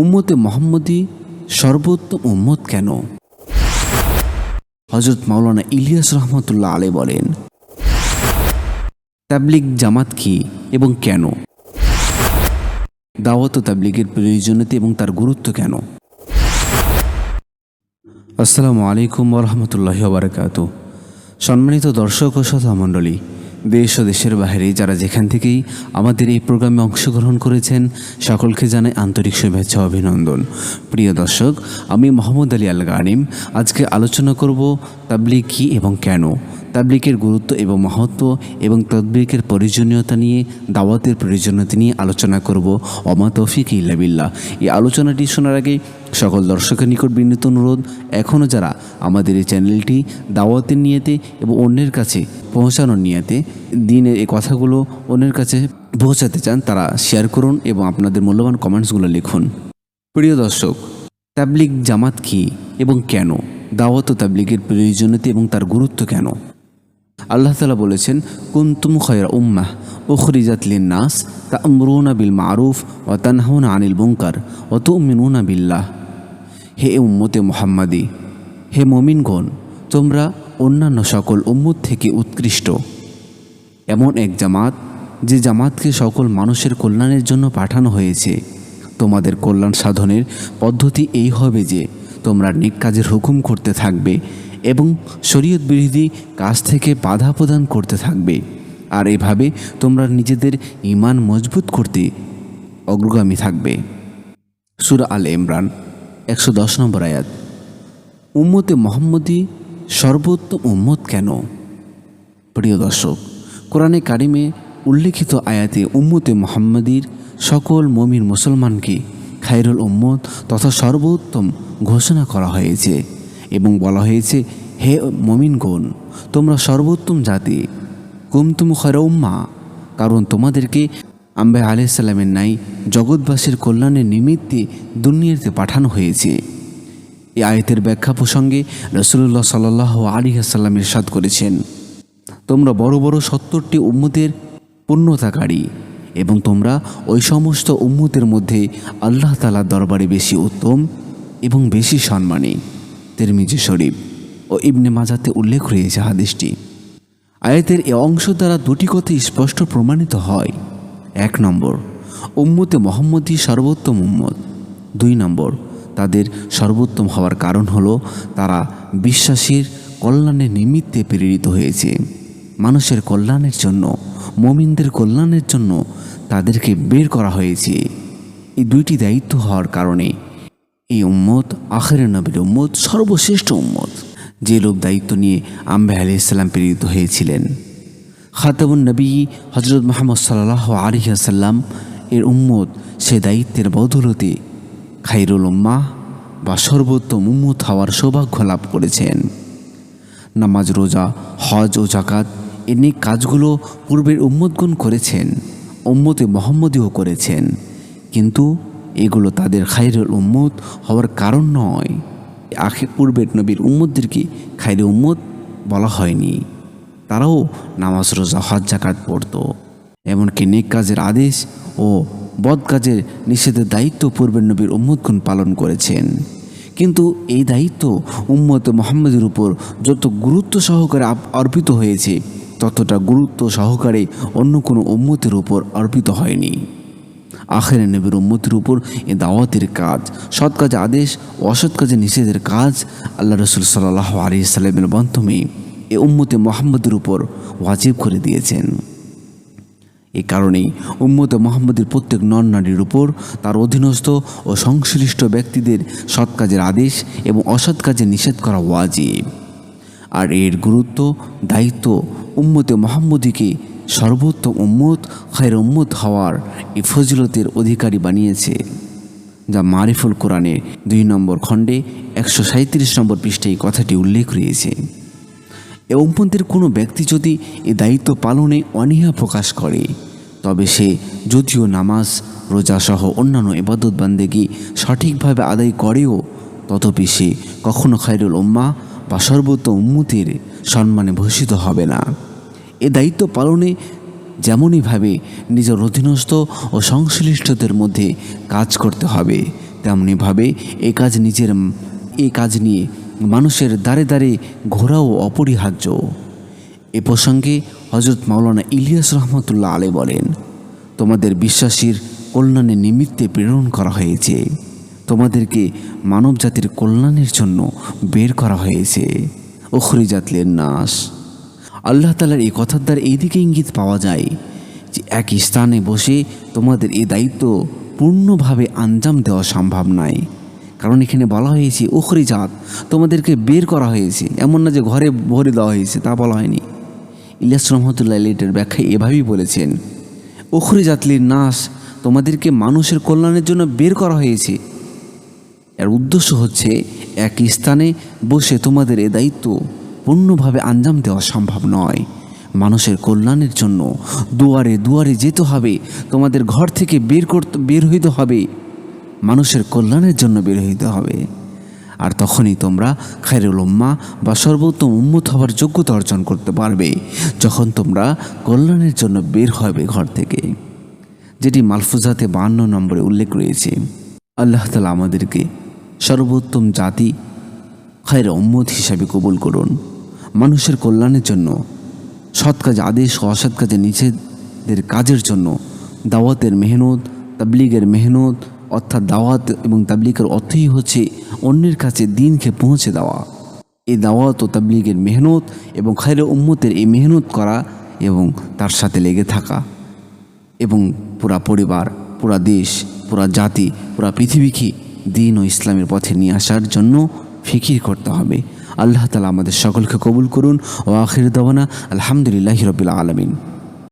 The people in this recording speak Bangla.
উম্মতে মোহাম্মদী সর্বোত্তম উম্মত কেন? হজরত মাওলানা ইলিয়াস রহমতুল্লাহ আলে বলেন, তাবলিগ জামাত কি এবং কেন? দাওয়াত ও তাবলিগের প্রয়োজনীয়তা এবং তার গুরুত্ব কেন? আসসালামু আলাইকুম ওরহমতুল্লাহ বারকাত সম্মানিত দর্শক ও শ্রোতা মণ্ডলী দেশ ও দেশের বাহিরে যারা যেখান থেকেই আমাদের এই প্রোগ্রামে অংশগ্রহণ করেছেন, সকলকে জানাই আন্তরিক শুভেচ্ছা অভিনন্দন। প্রিয় দর্শক, আমি মোহাম্মদ আলী আল গানিম আজকে আলোচনা করব তাবলিগ কী এবং কেন? তাবলিকের গুরুত্ব এবং মহত্ব এবং তদবিকের প্রয়োজনীয়তা নিয়ে, দাওয়াতের প্রয়োজনীয়তা নিয়ে আলোচনা করব। অমা তৌফিক ইল্লাবিল্লাহ এই আলোচনাটি শোনার আগে সকল দর্শকের নিকট বিনীত অনুরোধ এখনও যারা আমাদের এই চ্যানেলটি দাওয়াতের নিয়েতে এবং অন্যের কাছে পৌঁছানোর নিয়েতে দিনের এই কথাগুলো অন্যের কাছে পৌঁছাতে চান, তারা শেয়ার করুন এবং আপনাদের মূল্যবান কমেন্টসগুলো লিখুন। প্রিয় দর্শক তাবলিগ জামাত কি এবং কেন? দাওয়াত ও তাবলিগের প্রয়োজনীয়তা এবং তার গুরুত্ব কেন? আল্লাহ তালা বলেছেন, কুন্তুম খয়রা উম্মাহ উখরিজাত নাস তা আমরুনা বিল মারুফ ও তানহাউনা আনিল বুঙ্কার ও তুমিনুনা বিল্লাহ। হে উম্মতে মোহাম্মদী, হে মমিনগণ, তোমরা অন্যান্য সকল উম্মত থেকে উৎকৃষ্ট। এমন এক জামাত, যে জামাতকে সকল মানুষের কল্যাণের জন্য পাঠানো হয়েছে। তোমাদের কল্যাণ সাধনের পদ্ধতি এই হবে যে, তোমরা নিক কাজের হুকুম করতে থাকবে এবং শরীয়ত বিরোধী কাজ থেকে বাধা প্রদান করতে থাকবে। আর এভাবে তোমরা নিজেদের ইমান মজবুত করতে অগ্রগামী থাকবে। সুরা আল ইমরান, একশো দশ নম্বর আয়াত। উম্মতে মোহাম্মদী সর্বোত্তম উম্মত কেন? প্রিয় দর্শক, কোরআনে কারিমে উল্লেখিত আয়াতে উম্মতে মোহাম্মদীর সকল মমিন মুসলমানকে খায়রুল উম্মত তথা সর্বোত্তম ঘোষণা করা হয়েছে। এবং বলা হয়েছে, হে মমিনগণ, তোমরা সর্বোত্তম জাতি। কুমতুম খর উম্মা কারণ তোমাদেরকে আম্বে আলাইসাল্লামের নাই জগৎবাসীর কল্যাণের নিমিত্তে দুনিয়াতে পাঠানো হয়েছে। এই আয়তের ব্যাখ্যা প্রসঙ্গে রসুল্লাহ সাল্লাহ আলী আসাল্লাম ইরশাদ করেছেন, তোমরা বড় বড় সত্তরটি উম্মতের পূর্ণতাকারী এবং তোমরা ওই সমস্ত উম্মতের মধ্যে আল্লাহ তালার দরবারে বেশি উত্তম এবং বেশি সম্মানী। তেরমিজি শরীফ ও ইবনে মাজাতে উল্লেখ রয়েছে হাদিসটি। আয়াতের এ অংশ দ্বারা দুটি কথা স্পষ্ট প্রমাণিত হয়। এক নম্বর, উম্মতে মোহাম্মদী সর্বোত্তম উম্মত। দুই নম্বর, তাদের সর্বোত্তম হওয়ার কারণ হলো তারা বিশ্বাসীর কল্যাণের নিমিত্তে প্রেরিত হয়েছে। মানুষের কল্যাণের জন্য, মমিনদের কল্যাণের জন্য তাদেরকে বের করা হয়েছে। এই দুইটি দায়িত্ব হওয়ার কারণে এই উম্মত আখের নবীর উম্মত, সর্বশ্রেষ্ঠ উম্মত। যে লোক দায়িত্ব নিয়ে আম্বে আলি ইসলাম প্রেরিত হয়েছিলেন। খাতাবুন নবী হজরত মোহাম্মদ সাল্লাহ আলিহাসাল্লাম এর উম্মত সে দায়িত্বের বদলতে খাইরুল উম্মাহ বা সর্বোত্তম উম্মত হওয়ার সৌভাগ্য লাভ করেছেন। নামাজ, রোজা, হজ ও জাকাত এনে কাজগুলো পূর্বের উম্মতগুণ করেছেন, উম্মতে মোহাম্মদীও করেছেন। কিন্তু এগুলো তাদের খাইরুল উম্মত হওয়ার কারণ নয়। আখে পূর্বের নবীর উম্মতদেরকে খাইরে উম্মত বলা হয়নি। তারাও নামাজ, রোজা, হজ জাকাত পড়ত। এমনকি নেক কাজের আদেশ ও বদ কাজের নিষেধের দায়িত্ব পূর্বের নবীর উম্মতগুণ পালন করেছেন। কিন্তু এই দায়িত্ব উম্মত মোহাম্মদের উপর যত গুরুত্ব সহকারে অর্পিত হয়েছে, ততটা গুরুত্ব সহকারে অন্য কোনো উম্মতের উপর অর্পিত হয়নি। আখের নবীর উম্মতির উপর এ দাওয়াতের কাজ, সৎ কাজে আদেশ, অসৎ কাজে নিষেধের কাজ আল্লাহ রসুল সাল্লাহ আলী সাল্লামের মাধ্যমে এ উম্মতে মোহাম্মদের উপর ওয়াজিব করে দিয়েছেন। এ কারণেই উম্মত মোহাম্মদের প্রত্যেক নর নারীর উপর তার অধীনস্থ ও সংশ্লিষ্ট ব্যক্তিদের সৎ কাজের আদেশ এবং অসৎ কাজে নিষেধ করা ওয়াজিব। আর এর গুরুত্ব, দায়িত্ব উম্মতে মোহাম্মদীকে সর্বোত্তম উম্মত, খায়ের উম্মত হওয়ার এই ফজিলতের অধিকারী বানিয়েছে, যা মারিফুল কোরআনে দুই নম্বর খণ্ডে একশো সাঁত্রিশ নম্বর পৃষ্ঠে এই কথাটি উল্লেখ রয়েছে। এ উম্মতের কোনো ব্যক্তি যদি এ দায়িত্ব পালনে অনীহা প্রকাশ করে, তবে সে যদিও নামাজ রোজাসহ অন্যান্য এবাদত বান্দেগি সঠিকভাবে আদায় করেও, তথাপি সে কখনো খায়রুল উম্মা বা সর্বোত্তম উম্মতের সম্মানে ভূষিত হবে না। এ দায়িত্ব পালনে যেমনইভাবে নিজের অধীনস্থ ও সংশ্লিষ্টদের মধ্যে কাজ করতে হবে তেমনিভাবে এ কাজ নিজের, এ কাজ নিয়ে মানুষের দ্বারে দ্বারে ঘোরাও অপরিহার্য। এ প্রসঙ্গে হজরত মাওলানা ইলিয়াস রহমতুল্লাহ আলে বলেন, তোমাদের বিশ্বাসীর কল্যাণের নিমিত্তে প্রেরণ করা হয়েছে। তোমাদেরকে মানব জাতির কল্যাণের জন্য বের করা হয়েছে। ওখরিজাতলের নাশ আল্লাহ তালার এই কথার দ্বারা এইদিকে ইঙ্গিত পাওয়া যায় যে এক স্থানে বসে তোমাদের এই দায়িত্ব পূর্ণভাবে আঞ্জাম দেওয়া সম্ভব নয়। কারণ এখানে বলা হয়েছে ওখরি জাত তোমাদেরকে বের করা হয়েছে। এমন না যে ঘরে ভরে দেওয়া হয়েছে, তা বলা হয়নি। ইলিয়াস রহমতুল্লাহ এটার ব্যাখ্যা এভাবেই বলেছেন ওখরি জাতলির নাশ তোমাদেরকে মানুষের কল্যাণের জন্য বের করা হয়েছে। এর উদ্দেশ্য হচ্ছে এক স্থানে বসে তোমাদের এ দায়িত্ব পূর্ণভাবে আঞ্জাম দেওয়া সম্ভব নয়। মানুষের কল্যাণের জন্য দুয়ারে দুয়ারে যেতে হবে, তোমাদের ঘর থেকে বের করতে, বের হইতে হবে। মানুষের কল্যাণের জন্য বের হইতে হবে। আর তখনই তোমরা খায়রুল উম্মা বা সর্বোত্তম উম্মত হওয়ার যোগ্যতা অর্জন করতে পারবে, যখন তোমরা কল্যাণের জন্য বের হবে ঘর থেকে। যেটি মালফুজাতে বান্ন নম্বরে উল্লেখ রয়েছে। আল্লাহ তালা আমাদেরকে সর্বোত্তম জাতি খায়ের উম্মত হিসাবে কবুল করুন। মানুষের কল্যাণের জন্য, সৎ কাজ আদেশ ও অসৎ কাজে নিষেধের কাজের জন্য, দাওয়াতের মেহনত, তাবলিগের মেহনত, অর্থাৎ দাওয়াত এবং তাবলিগের অর্থই হচ্ছে অন্যের কাছে দিনকে পৌঁছে দেওয়া। এই দাওয়াত ও তাবলিগের মেহনত এবং খায়ের উম্মতের এই মেহনত করা এবং তার সাথে লেগে থাকা। এবং পুরা পরিবার, পুরা দেশ, পুরা জাতি, পুরা পৃথিবীকে দিন ও ইসলামের পথে নিয়ে আসার জন্য ফিকির করতে হবে। আল্লাহ তালা আমাদের সকলকে কবুল করুন ও আখির দবানা আলহামদুলিল্লাহ রবিল আলমিন।